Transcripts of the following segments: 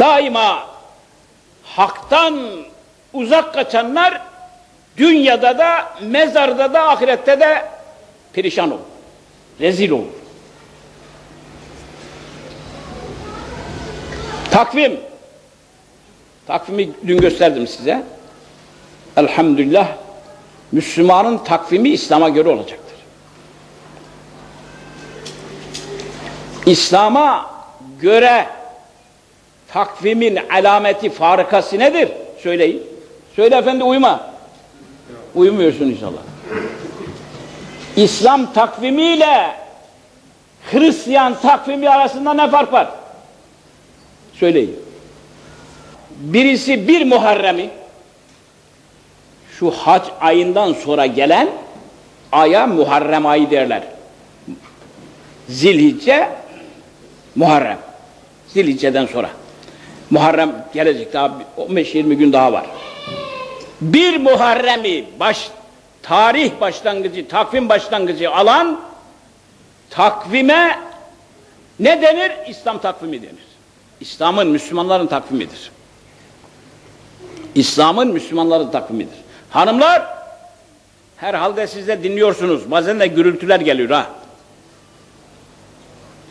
daima haktan uzak kaçanlar dünyada da, mezarda da, ahirette de perişan olur. Rezil olur. Takvim. Takvimi dün gösterdim size. Elhamdülillah Müslümanın takvimi İslam'a göre olacaktır. İslam'a göre takvimin alameti farikası nedir? Söyleyin. Söyle efendi uyma. Uyumuyorsun inşallah. İslam takvimiyle Hristiyan takvimi arasında ne fark var? Söyleyin. Birisi bir Muharrem'i şu hac ayından sonra gelen aya Muharrem ayı derler. Zilhicce Muharrem. Zilhicce'den sonra. Muharrem gelecek daha 15-20 gün daha var. Bir Muharrem'i baş, tarih başlangıcı, takvim başlangıcı alan takvime ne denir? İslam takvimi denir. İslam'ın Müslümanların takvimidir. İslam'ın Müslümanların takvimidir. Hanımlar herhalde siz de dinliyorsunuz. Bazen de gürültüler geliyor ha.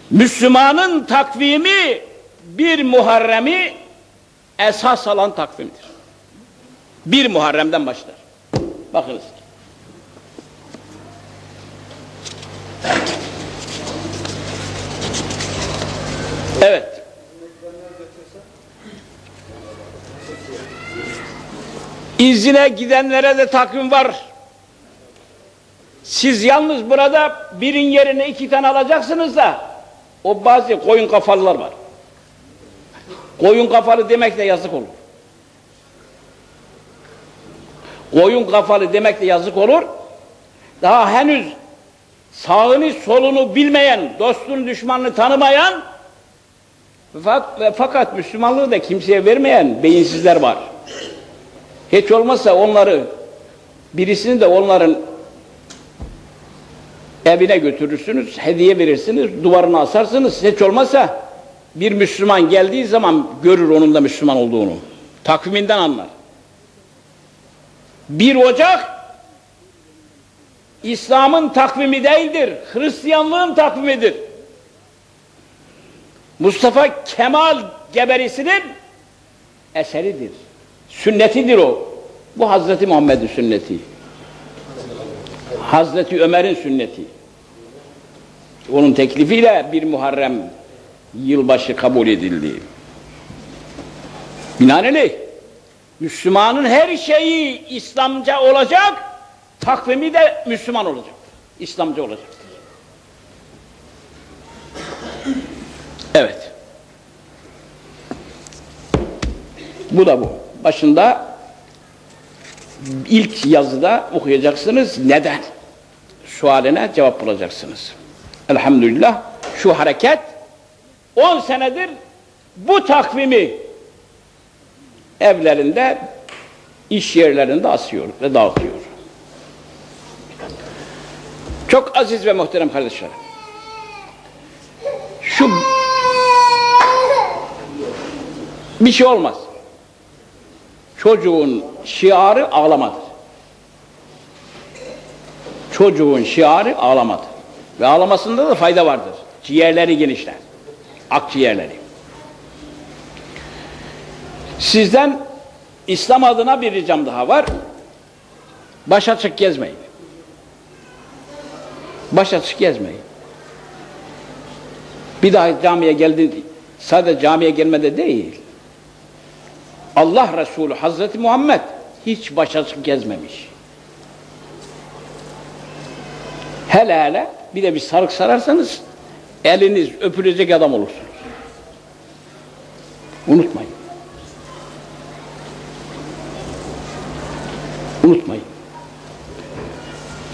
Müslümanın takvimi bir Muharrem'i esas alan takvimdir. Bir Muharrem'den başlar. Bakınız. Evet. İzine gidenlere de takvim var. Siz yalnız burada birin yerine iki tane alacaksınız da o bazı koyun kafalılar var. Koyun kafalı demek de yazık olur. Koyun kafalı demek de yazık olur. Daha henüz sağını solunu bilmeyen, dostun düşmanını tanımayan ve fakat Müslümanlığı da kimseye vermeyen beyinsizler var. Hiç olmazsa onları birisini de onların evine götürürsünüz, hediye verirsiniz, duvarına asarsınız. Hiç olmazsa bir Müslüman geldiği zaman görür onun da Müslüman olduğunu. Takviminden anlar. Bir Ocak İslam'ın takvimi değildir. Hristiyanlığın takvimidir. Mustafa Kemal Geberisi'nin eseridir. Sünnetidir o. Bu Hazreti Muhammed'in sünneti. Hazreti Ömer'in sünneti. Onun teklifiyle bir Muharrem yılbaşı kabul edildi. Binaenaleyh Müslümanın her şeyi İslamca olacak, takvimi de Müslüman olacak. İslamca olacak. Evet. Bu da bu. Başında ilk yazıda okuyacaksınız. Neden? Sualine cevap bulacaksınız. Elhamdülillah şu hareket 10 senedir bu takvimi evlerinde, iş yerlerinde asıyor ve dağıtıyor. Çok aziz ve muhterem kardeşlerim. Şu bir şey olmaz. Çocuğun şiarı ağlamadır. Çocuğun şiarı ağlamadır. Ve ağlamasında da fayda vardır. Ciğerleri genişler. Akciğerleri. Sizden İslam adına bir ricam daha var. Baş açık gezmeyin. Baş açık gezmeyin. Bir daha camiye geldi, sadece camiye gelmede değil. Allah Resulü Hazreti Muhammed hiç baş açık gezmemiş. Hele hele bir de bir sarık sararsanız eliniz öpülecek adam olursunuz. Unutmayın. Unutmayın.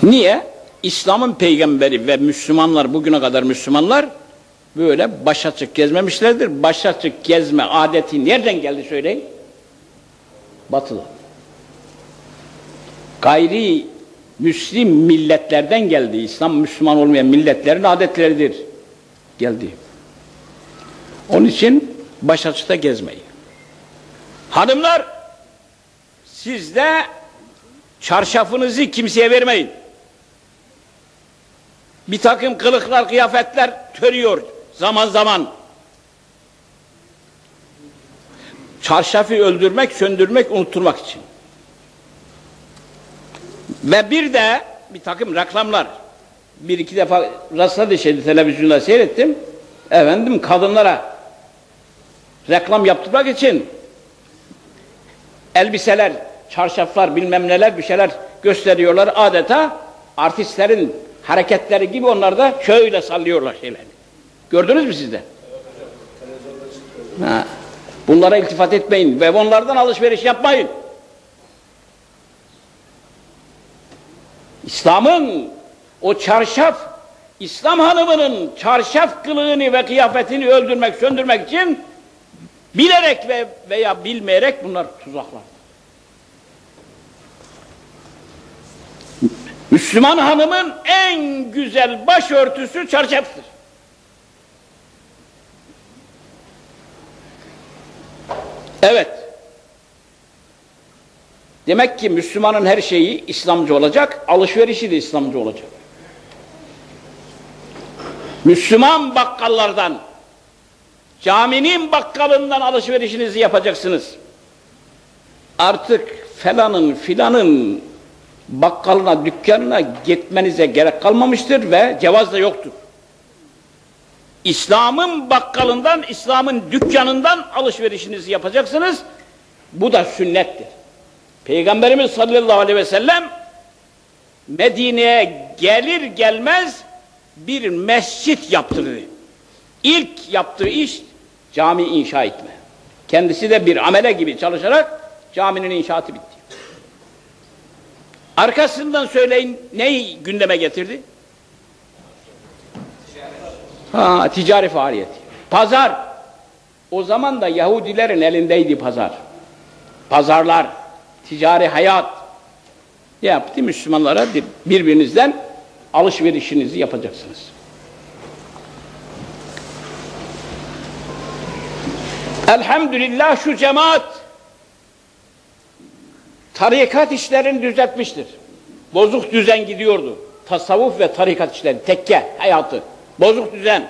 Niye? İslam'ın peygamberi ve Müslümanlar bugüne kadar Müslümanlar böyle baş açık gezmemişlerdir. Baş açık gezme adeti nereden geldi söyleyin? Batılı. Gayri Müslim milletlerden geldi. İslam Müslüman olmayan milletlerin adetleridir. Geldi. Onun için baş açıkta gezmeyin. Hanımlar siz de çarşafınızı kimseye vermeyin. Bir takım kılıklar, kıyafetler törüyor zaman zaman. Çarşafı öldürmek, söndürmek, unutturmak için. Ve bir de bir takım reklamlar. Bir iki defa rastladı şeydi televizyonda seyrettim. Efendim kadınlara reklam yaptırmak için elbiseler, çarşaflar bilmem neler bir şeyler gösteriyorlar adeta artistlerin hareketleri gibi onlar da şöyle sallıyorlar şeyleri. Gördünüz mü siz de? Ha. Bunlara iltifat etmeyin ve onlardan alışveriş yapmayın. İslam'ın o çarşaf, İslam hanımının çarşaf kılığını ve kıyafetini öldürmek, söndürmek için bilerek ve veya bilmeyerek bunlar tuzaklar. Müslüman hanımın en güzel başörtüsü çarşaftır. Evet. Demek ki Müslümanın her şeyi İslamcı olacak, alışverişi de İslamcı olacak. Müslüman bakkallardan, caminin bakkalından alışverişinizi yapacaksınız. Artık falanın filanın bakkalına, dükkanına gitmenize gerek kalmamıştır ve cevaz da yoktur. İslam'ın bakkalından, İslam'ın dükkanından alışverişinizi yapacaksınız. Bu da sünnettir. Peygamberimiz sallallahu aleyhi ve sellem Medine'ye gelir gelmez bir mescit yaptırdı. İlk yaptığı iş cami inşa etme. Kendisi de bir amele gibi çalışarak caminin inşaatı bitti. Arkasından söyleyin neyi gündeme getirdi? Ha, ticari faaliyet. Pazar. O zaman da Yahudilerin elindeydi pazar. Pazarlar, ticari hayat. Ne yaptı? Müslümanlara birbirinizden alışverişinizi yapacaksınız. Elhamdülillah şu cemaat tarikat işlerini düzeltmiştir. Bozuk düzen gidiyordu. Tasavvuf ve tarikat işleri, tekke hayatı. Bozuk düzen.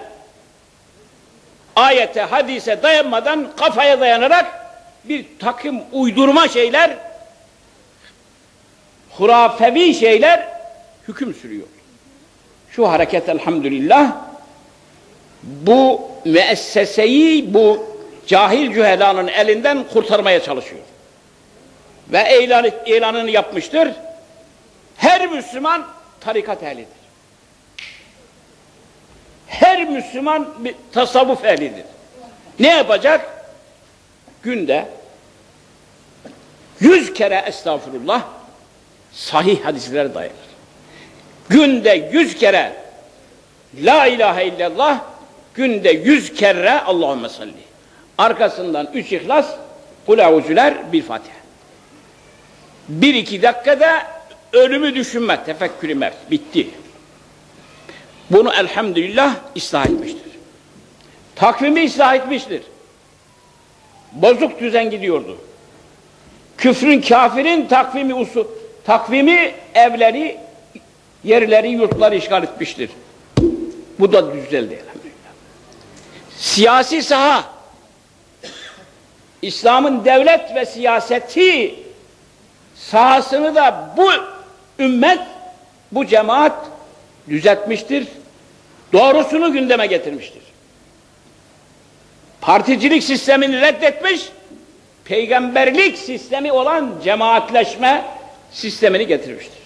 Ayete, hadise dayanmadan kafaya dayanarak bir takım uydurma şeyler, hurafevi şeyler hüküm sürüyor. Şu hareket elhamdülillah bu müesseseyi bu cahil cühelanın elinden kurtarmaya çalışıyor. Ve ilan, ilanını yapmıştır. Her Müslüman tarikat ehlidir. Her Müslüman bir tasavvuf ehlidir. Ne yapacak? Günde yüz kere estağfurullah sahih hadislere dayanır. Günde yüz kere La ilahe illallah günde yüz kere Allahümme salli. Arkasından üç ihlas kul bir Fatiha. Bir iki dakikada ölümü düşünme, tefekkürü mert. Bitti. Bunu elhamdülillah ıslah etmiştir. Takvimi ıslah etmiştir. Bozuk düzen gidiyordu. Küfrün, kafirin takvimi usul, takvimi evleri, yerleri, yurtları işgal etmiştir. Bu da düzeldi. Siyasi saha, İslam'ın devlet ve siyaseti sahasını da bu ümmet, bu cemaat düzeltmiştir. Doğrusunu gündeme getirmiştir. Particilik sistemini reddetmiş, peygamberlik sistemi olan cemaatleşme sistemini getirmiştir.